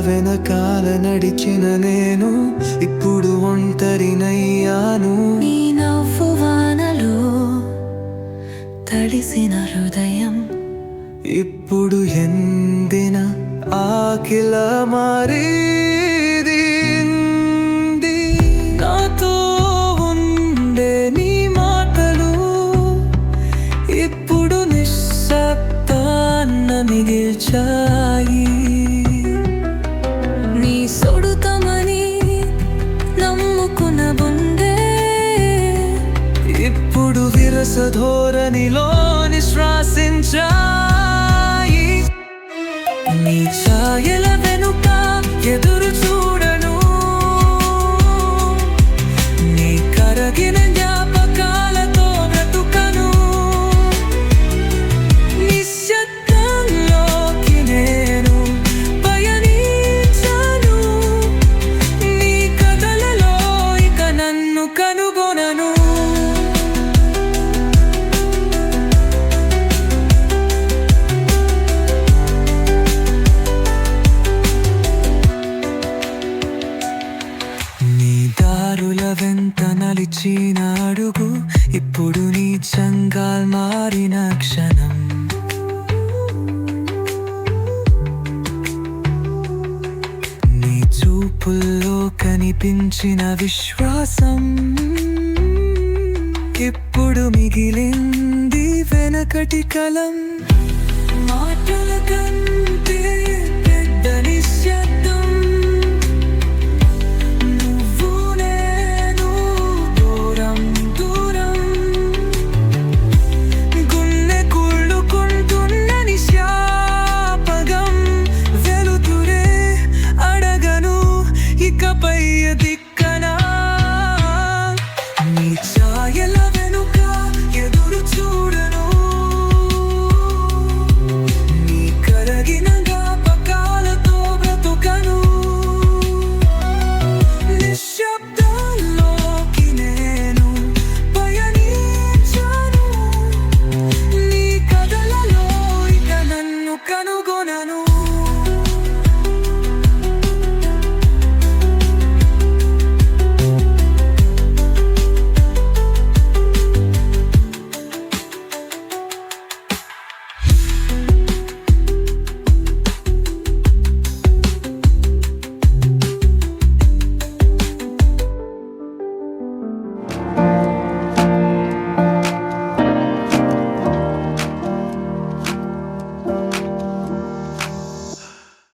వెనకాల నడిచిన నేను ఇప్పుడు ఒంటరినయ్యాను. నీ నవ్వు వానలో తడిసిన హృదయం. ఇప్పుడు ఎందిన ఆకిల మారేది ధోరణిలోని శ్వాసించాయి. నీ ఛాయల వెనుక ఎదురు చూడను. నీ కరగిన జ్ఞాపకాలతో బ్రతుకను. నిశ్శబ్దంలోకి నేను పయనించను. నీ కథలలో ఇక నన్ను కనుగొనను దారుల వెంత నలిచిన అడుగు ఇప్పుడు నీ చంగాల్ మారిన క్షణం. నీ చూపుల్లో కనిపించిన విశ్వాసం ఇప్పుడు మిగిలింది వెనకటి కలం.